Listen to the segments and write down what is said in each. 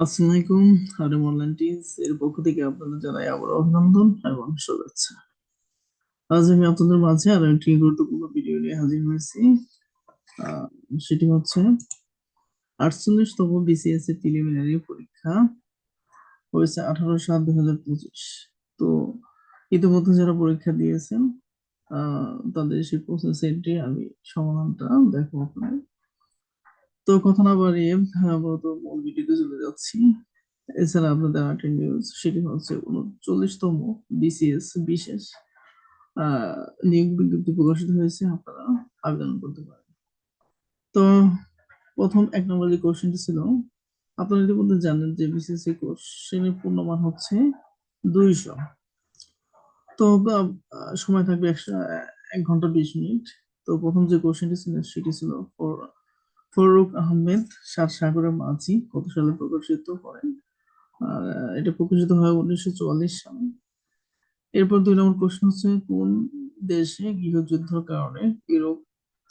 আসসালামু আলাইকুম হারুম অনলাইন এর পক্ষ থেকে আপনাদের জানাই আবার অভিনন্দন এবং শুভেচ্ছা। আজ আমি আপনাদের মাঝে আরও একটি গুরুত্বপূর্ণ ভিডিও নিয়ে হাজির হয়েছি। সেটি হচ্ছে আটচল্লিশতম বিসিএস এর প্রিলিমিনারি পরীক্ষা। হয়েছে আঠারো সাত দুই হাজার পঁচিশ। তো ইতিমধ্যে যারা পরীক্ষা দিয়েছেন তাদের সেই প্রসেসেরটি আমি সমাধানটা দেখো আপনাদের। তো কথা না বাড়িয়ে আপাতত মূল ভিডিওতে চলে যাচ্ছি। এছাড়া আপনাদের আরেকটি নিউজ সেটি হচ্ছে উনচল্লিশতম বিসিএস বিশেষ নিয়োগ বিজ্ঞপ্তি প্রকাশিত হয়েছে। আপনারা আবেদন করতে পারেন। তো প্রথম এক নম্বর যে কোশ্চেনটি ছিল, আপনারা ইতিমধ্যে জানেন যে বিসিএস এই কোশ্চেনের পূর্ণমান হচ্ছে দুইশো। তো সময় থাকবে একশো এক ঘণ্টা বিশ মিনিট। তো প্রথম যে কোশ্চেনটি ছিল, সেটি ছিল ফর- ফরুক আহমেদ সাত সাগরের মাঝি, কত সালে প্রকাশিত করেন এটা প্রকাশিত হয় উনিশশো চুয়াল্লিশ সালে। এরপর দুই নম্বর প্রশ্ন হচ্ছে, কোন দেশে গৃহযুদ্ধের কারণে ইউরোপ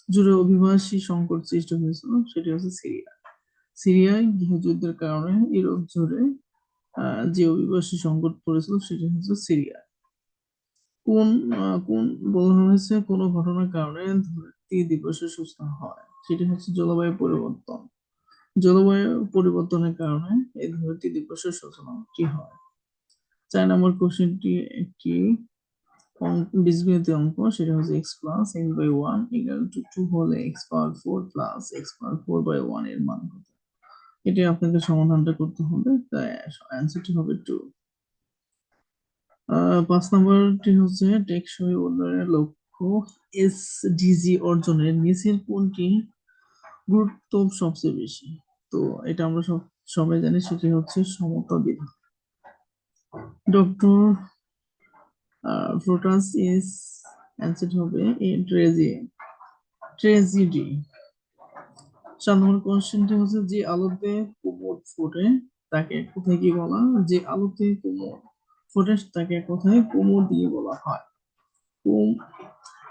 জুড়ে অভিবাসী সংকট সৃষ্টি হয়েছিল? সেটি হচ্ছে সিরিয়া। সিরিয়ায় গৃহযুদ্ধের কারণে ইউরোপ জুড়ে যে অভিবাসী সংকট পড়েছিল সেটি হচ্ছে সিরিয়া। কোন কোন বলা হয়েছে, কোন ঘটনার কারণে ধরতী দিবসে সূচনা হয়? সেটি হচ্ছে জলবায়ু পরিবর্তন। জলবায়ু পরিবর্তনের কারণে এই ধরতী দিবসের সূচনাটি হয়। চার নম্বর কোশ্চেনটি একটি অঙ্ক বীজগণিতের অঙ্ক, সেটা হচ্ছে x plus x by one equal to two হলে x power four plus x power four by ওয়ানের মান কত? এটি আপনাকে সমাধানটা করতে হবে, তাই অ্যান্সারটি হবে টু পাঁচ নম্বরটি হচ্ছে টেকসই উন্নয়নের লক্ষ্য এসডিজি অর্জনের নিচের কোনটি? গুরুত্ব সবচেয়ে বেশি। তো এটা আমরা সব, সবাই জানি সেটি হচ্ছে সমতা বিধান ডক্টর ফ্রোটাস ইজ অ্যান্সার হবে ট্রেজি, ট্রেজিডি। চার কোশ্চেনটি হচ্ছে, যে আলোতে কুমোর ফোটে তাকে কোথায় কি বলা যে আলোতে কুমোর ফোটে তাকে কোথায় কুমোর দিয়ে বলা হয়? কুম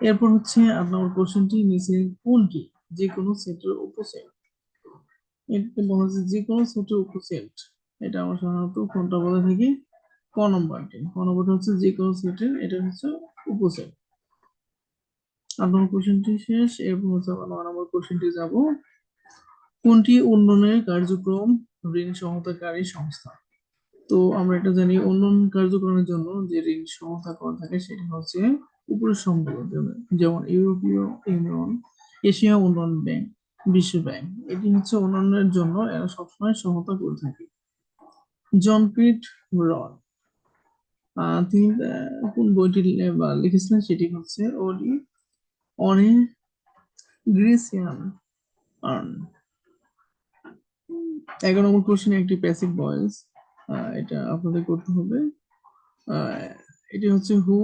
এরপর হচ্ছে আট নম্বর কোশ্চেনটি নিচে কোনটি? যে কোনো সেটের উপসেট। এটাকে বলা হচ্ছে যে কোনো সেটের উপসেট। এটা আমরা সাধারণত কোনটা বলে থাকি? ক নম্বরটি ক নম্বরটা হচ্ছে যে কোনো সেটের, এটা হচ্ছে উপসেট। আট নম্বর কোশ্চেনটি শেষ। এরপর হচ্ছে আমরা নয় নম্বর কোশ্চেনটি যাব। কোনটি উন্নয়নের কার্যক্রম ঋণ সহায়তাকারী সংস্থা? তো আমরা এটা জানি, উন্নয়ন কার্যক্রমের জন্য যে ঋণ সহায়তা করা থাকে, সেটা হচ্ছে উপরের সম্পর্ক যেমন ইউরোপীয় ইউনিয়ন, এশিয়া উন্নয়ন ব্যাংক, বিশ্ব ব্যাংক। এটি হচ্ছে উন্নয়নের জন্য এরা সবসময় সহায়তা করে থাকে। জন পিট রড তিনি কোন বইটি লিখেছিলেন সেটি হচ্ছে ওডি অনে গ্রিসিয়ান আর্ন। এগারো নম্বর কোশ্চেন একটি প্যাসিভ ভয়েস এটা আপনাদের করতে হবে। এটি হচ্ছে who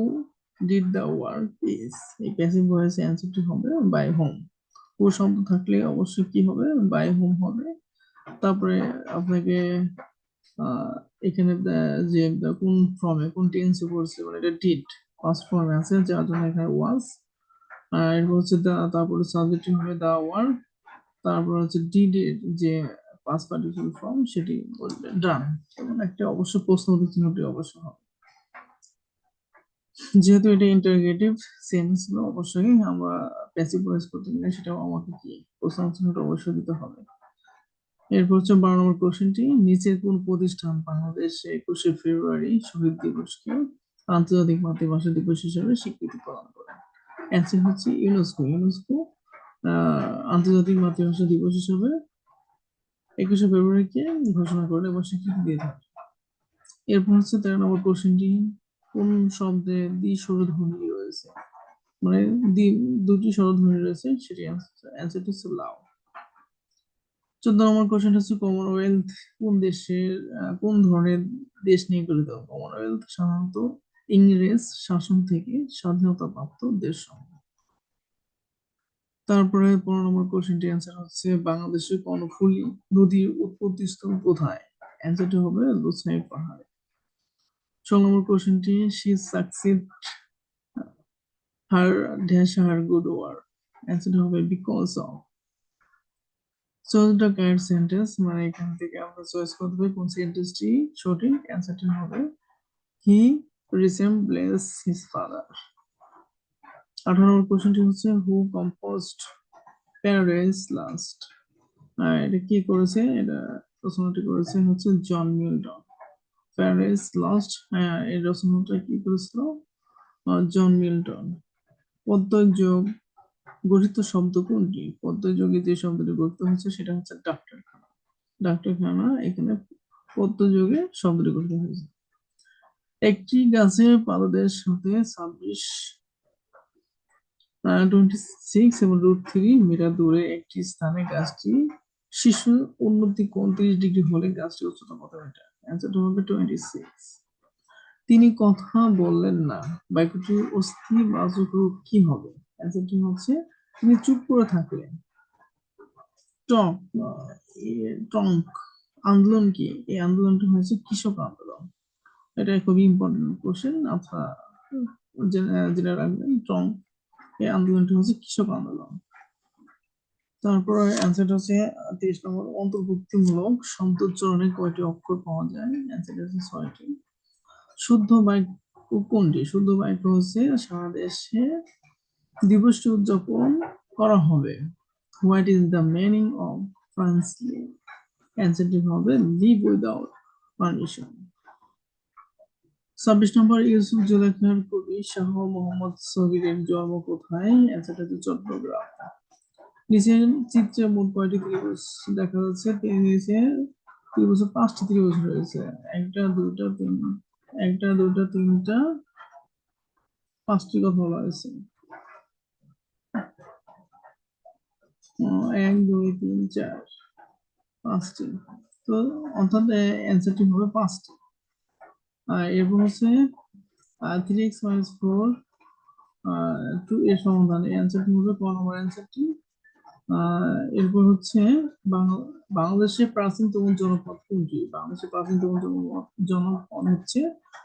did the work is এই প্যাসিভ ভয়েস অ্যান্সারটি হবে বাই হোম হু শব্দ থাকলে অবশ্যই কি হবে? বাই হোম হবে? তারপরে আপনাকে এখানে যে কোন ফর্মে কোন টেন্সে পড়ছে মানে এটা ডিড ফার্স্ট ফর্মে আছে, যার জন্য এখানে ওয়াজ আর এরপর হচ্ছে তারপরে সাবজেক্ট হবে দা ওয়ার্ক তারপর হচ্ছে ডিড এর যে পাস পার্টিসিপল ফর্ম সেটি বলবে ডান এবং একটা অবশ্য প্রশ্ন চিহ্নটি অবশ্য হবে। যেহেতু এটা ইন্টারগেটিভ সেন্স অবশ্যই আমরা প্যাসিভ ভয়েস করতে গেলে সেটাও আমাকে কি প্রশ্ন অবশ্যই দিতে হবে। এরপর হচ্ছে বারো নম্বর কোশ্চেনটি নিচের কোন প্রতিষ্ঠান বাংলাদেশে একুশে ফেব্রুয়ারি শহীদ দিবসকে আন্তর্জাতিক মাতৃভাষা দিবস হিসেবে স্বীকৃতি প্রদান করে? অ্যান্সার হচ্ছে ইউনেস্কো ইউনেস্কো আন্তর্জাতিক মাতৃভাষা দিবস হিসেবে একুশে ফেব্রুয়ারিকে ঘোষণা করে এবং স্বীকৃতি দিয়ে থাকে। এরপর হচ্ছে তেরো নম্বর কোশ্চেনটি কোন শব্দে দ্বি স্বরধ্বনি রয়েছে? মানে দ্বি- দুটি স্বরধ্বনি রয়েছে, সেটি অ্যান্সারটি হচ্ছে লাউ চোদ্দ নম্বর কোশ্চেন হচ্ছে কমনওয়েলথ কোন দেশের কোন ধরনের দেশ নিয়ে গঠিত? কমনওয়েলথ সাধারণত ইংরেজ শাসন থেকে স্বাধীনতা প্রাপ্ত দেশ তারপরে পনেরো নম্বর কোশ্চেনটি অ্যান্সার হচ্ছে বাংলাদেশের কর্ণফুলী নদীর উৎপত্তি স্থল কোথায় অ্যান্সারটি হবে লুসাই পাহাড়ে। ষোলো নম্বর কোশ্চেনটি she succeed her dash her good war অ্যান্সারটি হবে because of choice the correct sentence মানে এখান থেকে আমরা চয়েস করতে হবে কোন সেন্টেন্সটি সঠিক? অ্যান্সারটি হবে হি রিসেম্বলেস হিজ ফাদার আঠারো নম্বর কোশ্চেনটি হচ্ছে হু কম্পোস্ট প্যারাডাইস লাস্ট এটা কি করেছে? এটা প্রশ্নটি করেছে হচ্ছে জন মিল্টন। প্যারাডাইস লাস্ট হ্যাঁ এই রচনাটা কি করেছিল? জন মিল্টন পদ্ময় যোগ গঠিত শব্দ কোনটি? পদ্ময় যোগে যে শব্দটি গঠিত হয়েছে, সেটা হচ্ছে ডাক্তারখানা ডাক্তারখানা এখানে পদ্মযোগে শব্দটি গঠিত হয়েছে। একটি গাছের পাতাদের সাথে ছাব্বিশ টোয়েন্টি সিক্স এবং রুট থ্রি মিটার দূরে একটি স্থানে গাছটি শিশু উন্নতি কোণ তিরিশ ডিগ্রি হলে গাছটি উচ্চতা কত মিটার? অ্যান্সারটা হবে টোয়েন্টি সিক্স তিনি কথা বললেন না। বাক্যটির অস্থি বাচক রূপ কি হবে? অ্যান্সারটি হচ্ছে, তিনি চুপ করে থাকলেন। টক টঙ্ক, আন্দোলন কি? এই আন্দোলনটা হয়েছে কৃষক আন্দোলন। এটা খুবই ইম্পর্টেন্ট কোশ্চেন আপনারা জেনে রাখবেন, টঙ্ক, এই আন্দোলনটি হচ্ছে কৃষক আন্দোলন। তারপরে অ্যান্সারটা হচ্ছে তিরিশ নম্বর অন্তর্ভুক্তিমূলক শব্দোচ্চারণে কয়টি অক্ষর পাওয়া যায়? অ্যান্সারটা হচ্ছে ছয়টি। শুদ্ধ বাক্য কোনটি? শুদ্ধ বাক্য হচ্ছে সারা দেশে দিবসটি উদযাপন করা হবে। What is the meaning of frankly অ্যান্সারটি হবে লিভ উইদাউট পারমিশন ছাব্বিশ নম্বর, ইউসুফ জুলেখার কবি শাহ মোহাম্মদ সগিরের জন্ম কোথায়? অ্যান্সারটা হচ্ছে চট্টগ্রাম। নিচের চিত্রে মোট কয়টি ত্রিভুজ? দেখা যাচ্ছে নিচে ত্রিভুজের পাঁচটি ত্রিভুজ রয়েছে। একটা দুইটা তিন, একটা দুইটা তিনটা, পাঁচটি কথা বলা হয়েছে। এক, দুই, তিন, চার, পাঁচটি। তো অর্থাৎ অ্যান্সারটি হবে পাঁচটি। আর এরপর হচ্ছে three x minus four two এর সমাধান। এই অ্যান্সারটি হবে, ক নম্বর অ্যান্সারটি এরপর হচ্ছে বাংলাদেশের প্রাচীনতম জনপদ কোনটি? বাংলাদেশের প্রাচীনতম জনপদ হচ্ছে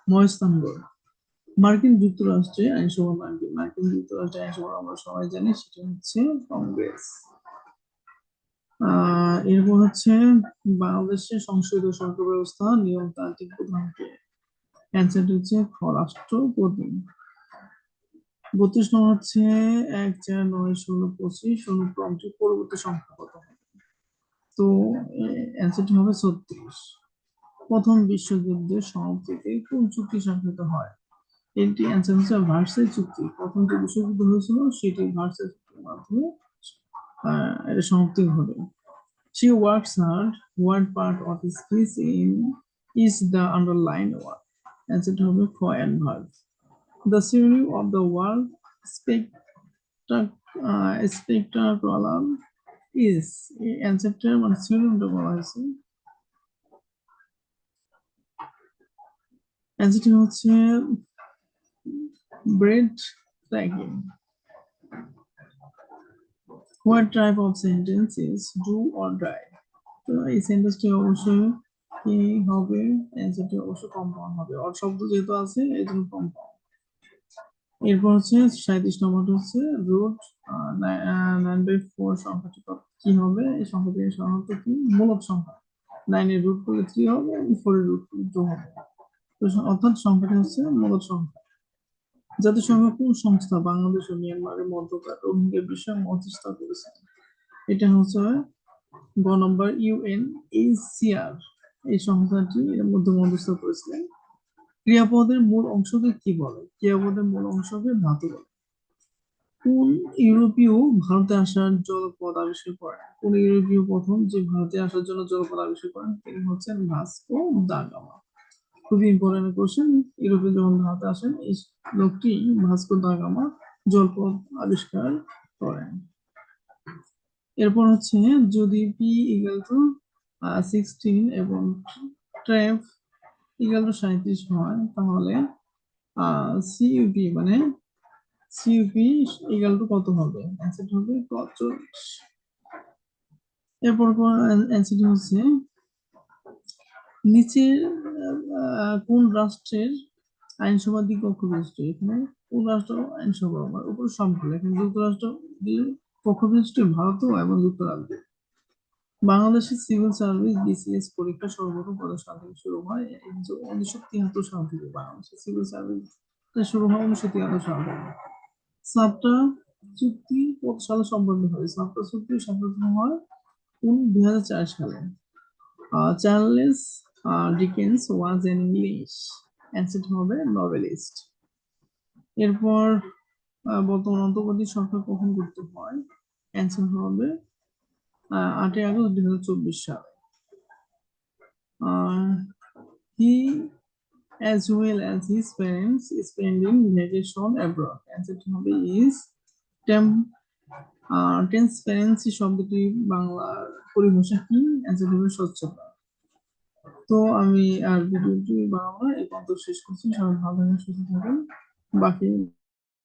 মহেস্থানগড় মার্কিন যুক্তরাষ্ট্রে আইনসভা মার্কিন মার্কিন যুক্তরাষ্ট্রে আইনসভা আমরা সবাই জানি, সেটা হচ্ছে কংগ্রেস। আহ, এরপর হচ্ছে বাংলাদেশের সংসদীয় সরকার ব্যবস্থা, নিয়মতান্ত্রিক প্রধানকে। অ্যান্সারটি হচ্ছে খ রাষ্ট্রপতি বত্রিশ নম্বর হচ্ছে এক চার নয় ষোলো পঁচিশ ষোলো ক্রমটি পরবর্তী সংখ্যা কত হবে তো অ্যান্সারটি হবে ছত্রিশ প্রথম বিশ্বযুদ্ধের সমাপ্তিতে কোন চুক্তি স্বাক্ষরিত হয় এটি অ্যান্সার হচ্ছে ভার্সাই চুক্তি প্রথম যে বিশ্বযুদ্ধ হয়েছিল, সেটি ভার্সাই চুক্তির মাধ্যমে এটা সমাপ্তি হবে She works hard. What part of his in in the underlined one? Answer হবে for and verb. The theory of the world spectac- uh, spectacular is টা মানে সিনোনিমটা বলা হয়েছে অ্যান্সারটি হচ্ছে bread tracking what type of sentence is do or die তো এই সেন্টেন্সটি অবশ্যই কি হবে? অ্যান্সারটি অবশ্যই কম্পাউন্ড হবে। অর শব্দ যেহেতু আছে এই জন্য কম্পাউন্ড। এরপর হচ্ছে সাঁত্রিশ নম্বরটা হচ্ছে রুট নাইন বাই ফোর সংখ্যাটি কি হবে? এই সংখ্যাটি সাধারণত কি? মূলত সংখ্যা। নাইনের রুট করলে থ্রি হবে ফোরের রুট করলে টু হবে। অর্থাৎ সংখ্যাটি হচ্ছে মূলত সংখ্যা। জাতিসংঘ কোন সংস্থা বাংলাদেশ ও মিয়ানমারের মধ্যকার রোহিঙ্গা বিষয়ে মধ্যস্থতা করেছে? এটা হচ্ছে গ নম্বর ইউএন এই সংস্থাটি এর মধ্যে মধ্যস্থতা করেছিলেন ক্রিয়াপদের মূল অংশকে কি বলে? ক্রিয়াপদের মূল অংশকে ধাতু বলে। কোন ইউরোপীয় ভারতে আসার জলপথ আবিষ্কার করেন? কোন ইউরোপীয় প্রথম যে ভারতে আসার জন্য জলপথ আবিষ্কার করেন? তিনি হচ্ছেন ভাস্কো দা গামা। খুবই ইম্পর্টেন্ট কোশ্চেন ইউরোপে যখন ভারতে আসেন, এই লোকটি ভাস্কো দা গামা জলপথ আবিষ্কার করেন। এরপর হচ্ছে যদি পি ইকাল টু সিক্সটিন এবং ট্রেভ ইকাল টু সাঁত্রিশ হয় তাহলে সিইউপি মানে সিইউপি ইকাল টু কত হবে? অ্যান্সারটি হবে চল্লিশ এরপর অ্যান্সারটি হচ্ছে নিচে আহ, কোন রাষ্ট্রের আইনসভা দ্বিপক্ষ বিশিষ্ট এখানে কোন রাষ্ট্র আইনসভা? উপরে সবগুলো এখানে যুক্তরাষ্ট্র পক্ষ বিশিষ্ট ভারত এবং যুক্তরাজ্য। বাংলাদেশের সিভিল সার্ভিস, বিসিএস পরীক্ষা সর্বপ্রথম কত সাল থেকে শুরু হয়। উনিশশো তিয়াত্তর সাল থেকে বাংলাদেশের সিভিল সার্ভিস শুরু হয় উনিশশো তিয়াত্তর সাল থেকে। সাতটা চুক্তি কত সালে সম্পন্ন হয়। সাতটা চুক্তি সম্পন্ন হয় কোন দুই হাজার চার সালে। Charles Dickens was an English answer হবে নভেলিস্ট এরপর বর্তমান অন্তর্বর্তী সরকার কখন করতে হয়? অ্যান্সার হবে আটই আগস্ট দুই হাজার চব্বিশ সালে। হি as well as his parents spending vacation abroad answer হবে is tem uh, transparency শব্দটি বাংলার পরিভাষা কি? অ্যান্সার হবে স্বচ্ছতা। তো আমি আর ভিডিওটি বানাবো এই পর্যন্ত শেষ করছি। সবাই ভালো থাকেন সুস্থ থাকেন বাকি